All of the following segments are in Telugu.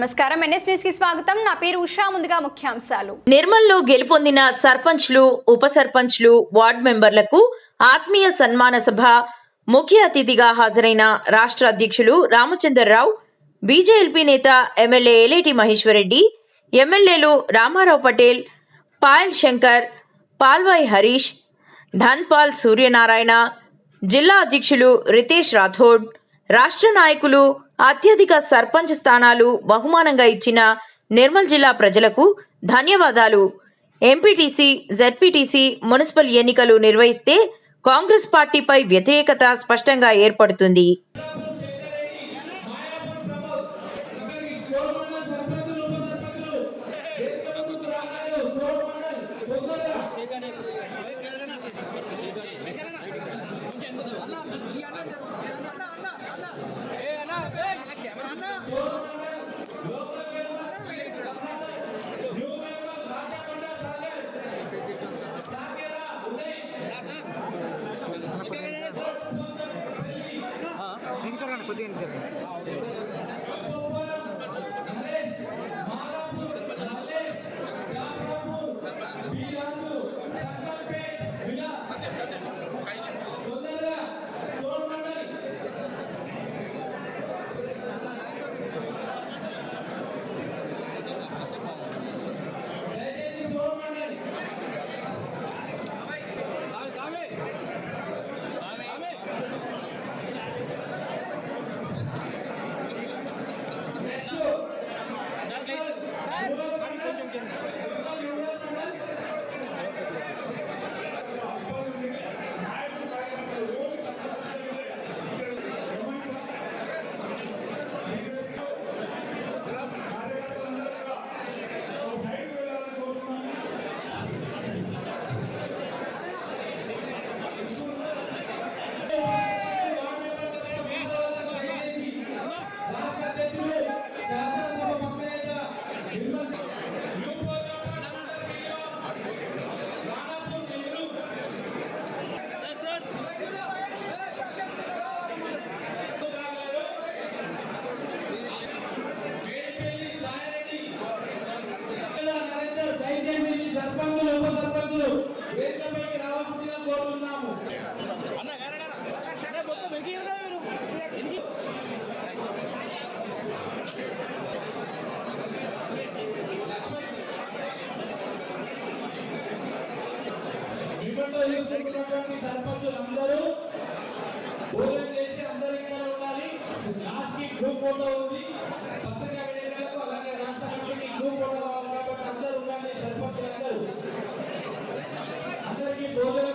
నమస్కారం. ఎన్ఎస్ న్యూస్కి స్వాగతం. నా పేరు ఉషా. ముందుగా ముఖ్యాంశాలు. నిర్మల్లో గెలుపొందిన సర్పంచ్లు ఉప సర్పంచ్లు వార్డు మెంబర్లకు ఆత్మీయ సన్మాన సభ ముఖ్య అతిథిగా హాజరైన రాష్ట్ర అధ్యక్షులు రామచంద్రరావు బీజేఎల్పీ నేత ఎమ్మెల్యే ఏలేటి మహేశ్వరరెడ్డి ఎమ్మెల్యేలు రామారావు పటేల్ పాయల్ శంకర్ పాల్వాయి హరీష్ ధన్పాల్ సూర్యనారాయణ జిల్లా అధ్యక్షులు రితేష్ రాథోడ్ రాష్ట్ర నాయకులు అత్యధిక సర్పంచ్ స్థానాలు బహుమానంగా ఇచ్చిన నిర్మల్ జిల్లా ప్రజలకు ధన్యవాదాలు. ఎంపీటీసీ జెడ్పీటీసీ మున్సిపల్ ఎన్నికలు నిర్వహిస్తే కాంగ్రెస్ పార్టీపై వ్యతిరేకత స్పష్టంగా ఏర్పడుతుంది. సర్పంచులు ఉప సర్పంచులు వేదికపైకి రావాల్సిందిగా కోరుతున్నాము. ఇప్పట్లో చూస్తున్నటువంటి సర్పంచులు అందరూ భోజనం చేసి అందరూ ఇక్కడ ఉండాలి. లాస్ట్కి గ్రూప్ ఫోటో ఉంది పత్రికా విలేకరులకు అలాగే రాష్ట్ర కమిటీ గ్రూప్ ఫోటో కావాలి కాబట్టి అందరూ ఉండండి సర్పంచులు అందరూ అందరికీ భోజనం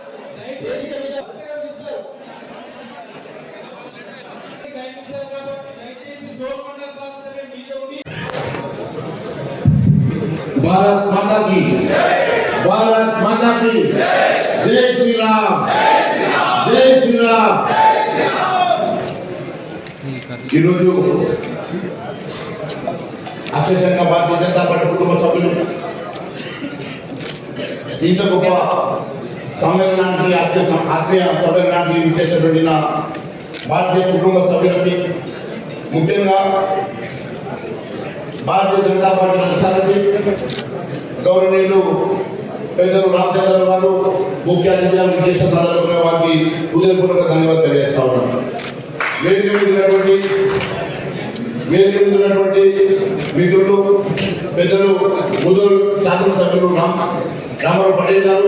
माता की भारत माता की जय श्री राम जय श्री राम ఈరోజు అత్యధికంగా భారతీయ జనతా పార్టీ కుటుంబ సభ్యులు ఇంత గొప్ప సమ్మేళనానికి ఆత్మీయ సం- ఆత్మీయ సమ్మేళనానికి విచ్చేసినటువంటి నా భారతీయ కుటుంబ సభ్యులకి ముఖ్యంగా భారతీయ జనతా పార్టీ కొనసాగించి గౌరవనీయులు పెద్దలు రామచంద్ర గారు ముఖ్య అతిథిగా విశేష సందర్భంగా వారికి హృదయపూర్వక ధన్యవాదాలు తెలియజేస్తా ఉన్నాను వేదిక మీద ఉన్నటువంటి వేదిక మీద ఉన్నటువంటి మిత్రులు పెద్దలు ముదురు శాసనసభ్యులు రామ్ రామారావు పటేల్ గారు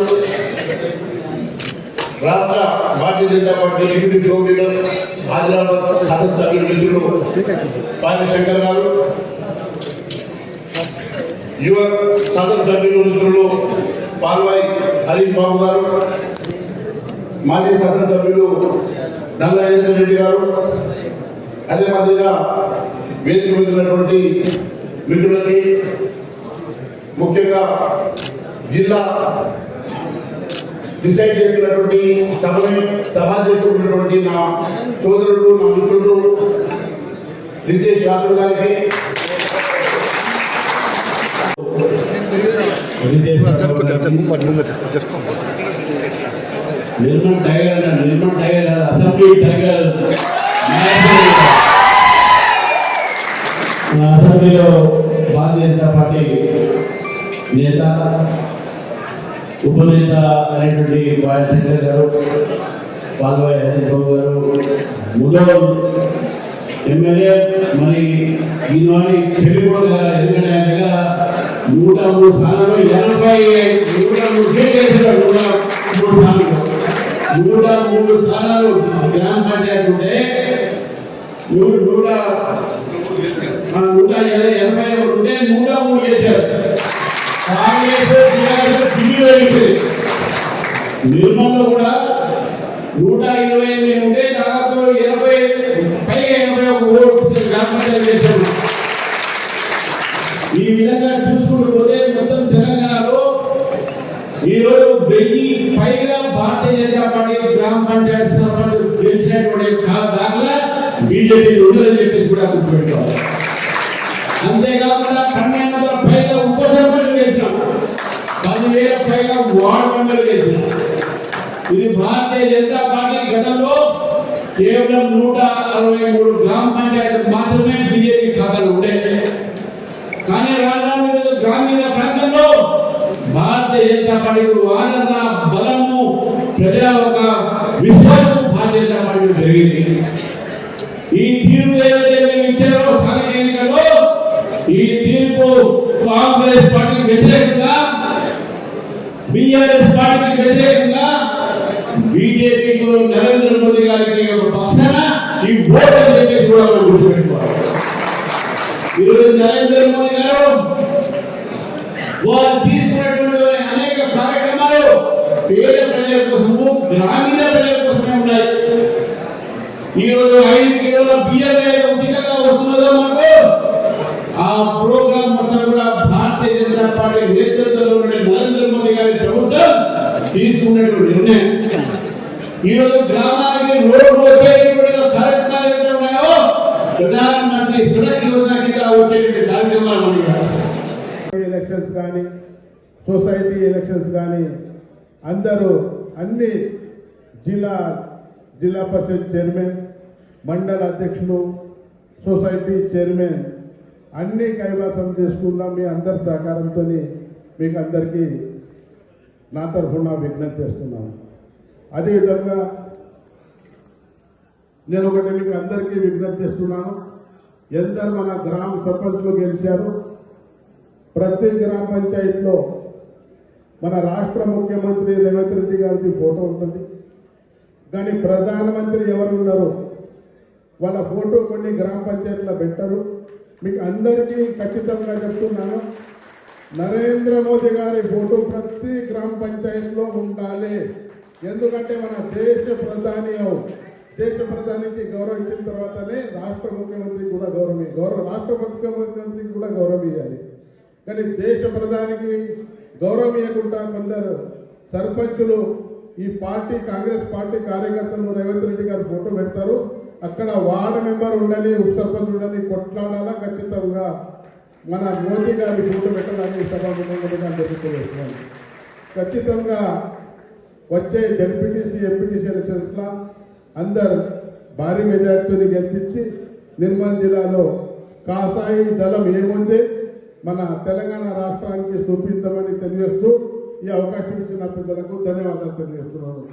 రాష్ట్ర Bharatiya Janata party deputy floor leader Adilabad శాసనసభ్యులు మిత్రులు పాలి శంకర్ గారు యువ శాసనసభ్యులు మిత్రులు పాల్వాయి హరీష్ బాబు గారు మాజీ శాసనసభ్యులు నల్ల రాజేంద్ర రెడ్డి గారు అదే మాదిరిగా వేదిక మీద ఉన్నటువంటి మిత్రులకి ముఖ్యంగా జిల్లా డిసైడ్ చేసుకున్నటువంటి సభని సభ నా సోదరుడు నా మిత్రుడు రితేష్ యాదవ్ గారికి నిర్మల్ టైగర్ అన్న, నిర్మల్ టైగర్ కాదు, అసెంబ్లీ టైగర్ అసెంబ్లీలో భారతీయ జనతా పార్టీ నేత ఉపనేత అయినటువంటి బాయ్ శంకర్ గారు పాల్వాయి హరీష్ బాబు గారు ముదోల్ ఎమ్మెల్యే మరి ఈనాటి చెల్లిపోడు గారు ఎందుకంటే నూట మూడు స్థానంలో ఎనభై నూట మూడు సీట్లు నూట మూడు స్థానాలు నూట మూడు స్థానాలు గ్రామ పంచాయతీ ఉంటే నూట నూట నూట ఎనభై ఒకటి ఉంటే నూట మూడు చేశారు. కాంగ్రెస్ టీఆర్ఎస్ ఢిల్లీలో నిర్మల్లో కూడా నూట ఇరవై ఎనిమిది ఉంటే దాదాపు ఎనభై పైగా ఎనభై ఒక ఓటు గ్రామ పంచాయతీ వార్డు మెంబర్లు ఇది భారతీయ జనతా పార్టీ గతంలో కేవలం నూట అరవై మూడు గ్రామ పంచాయతీలు మాత్రమే బీజేపీ ఖాతాలు ఉండేవి కానీ రాజధాని గ్రామీణ ప్రాంతంలో భారతీయ జనతా పార్టీకి ఆదరణ బలము ప్రజల ఒక విశ్వాసం భారతీయ జనతా పార్టీ జరిగింది ఈ తీర్పు ఏదైతే మీరు ఇచ్చారో స్థానిక ఎన్నికల్లో ఈ తీర్పు కాంగ్రెస్ పార్టీకి వ్యతిరేకంగా బిఆర్ఎస్ పార్టీకి వ్యతిరేకంగా బీజేపీకి నరేంద్ర మోదీ గారికి పక్షాన ఈ ఓటు అని చెప్పేసి కూడా మనం గుర్తుపెట్టుకోవాలి. ఈరోజు నరేంద్ర మోదీ గారు వారు తీసుకున్నటువంటి అనేక కార్యక్రమాలు పేద ప్రజల కోసము గ్రామీణ ప్రజల కోసమే ఉన్నాయి. ఈరోజు ఐదు కిలోల బియ్యం ఉచితంగా వస్తున్నదో మనకు ఆ ప్రోగ్రామ్ మొత్తం కూడా భారతీయ జనతా పార్టీ నేతృత్వం తీసుకున్నటువంటి నిర్ణయం. ఈరోజు గ్రామానికి రోడ్డు వచ్చేటువంటి కార్యక్రమాలు ఏదైతే ఉన్నాయో ప్రధానమంత్రి సడక్ యోజన కింద వచ్చేటువంటి కార్యక్రమాలు ఉన్నాయి. ఎలక్షన్స్ కానీ సొసైటీ ఎలక్షన్స్ కానీ అందరూ అన్ని జిల్లా జిల్లా పరిషత్ చైర్మన్ మండల అధ్యక్షులు సొసైటీ చైర్మన్ అన్ని కైవాసం చేసుకుందాం మీ అందరి సహకారంతో మీకు అందరికీ నా తరఫున విజ్ఞప్తి చేస్తున్నాను. అదేవిధంగా నేను ఒకటి మీకు అందరికీ విజ్ఞప్తి చేస్తున్నాను. ఎందరు మన గ్రామ సర్పంచ్లు గెలిచారు. ప్రతి గ్రామ పంచాయతీలో మన రాష్ట్ర ముఖ్యమంత్రి రేవంత్ రెడ్డి గారిది ఫోటో ఉంటుంది. కానీ ప్రధానమంత్రి ఎవరు ఉన్నారు వాళ్ళ ఫోటో కొన్ని గ్రామ పంచాయతీలో పెట్టరు. మీకు అందరికీ ఖచ్చితంగా చెప్తున్నాను. నరేంద్ర మోదీ గారి ఫోటో ప్రతి గ్రామ పంచాయతీలో ఉండాలి. ఎందుకంటే మన దేశ ప్రధాని దేశ ప్రధానికి గౌరవం ఇచ్చిన తర్వాతనే రాష్ట్ర ముఖ్యమంత్రికి కూడా గౌరవం గౌరవ రాష్ట్ర ముఖ్యమంత్రికి కూడా గౌరవం ఇవ్వాలి కానీ దేశ ప్రధానికి గౌరవం ఇవ్వకుండా కొందరు సర్పంచులు ఈ పార్టీ కాంగ్రెస్ పార్టీ కార్యకర్తలు రేవంత్ రెడ్డి గారు ఫోటో పెడతారు. అక్కడ వార్డు మెంబర్ ఉండని ఉప సర్పంచ్ ఉండని కొట్లాడాలా ఖచ్చితంగా. మన మోదీ గారి ఫోటో పెట్టడానికి సభాముఖంగా తెలియజేస్తున్నాను ఖచ్చితంగా వచ్చే ఎంపీటీసీ ఎంపీటీసీ ఎలక్షన్స్లో అందరు భారీ మెజార్టీని గెలిపించి నిర్మల్ జిల్లాలో కాసాయి దళం ఏముంది? మన తెలంగాణ రాష్ట్రానికి చూపిద్దామని తెలియజేస్తూ ఈ అవకాశం ఇచ్చిన పెద్దలకు ధన్యవాదాలు తెలియజేస్తున్నాను.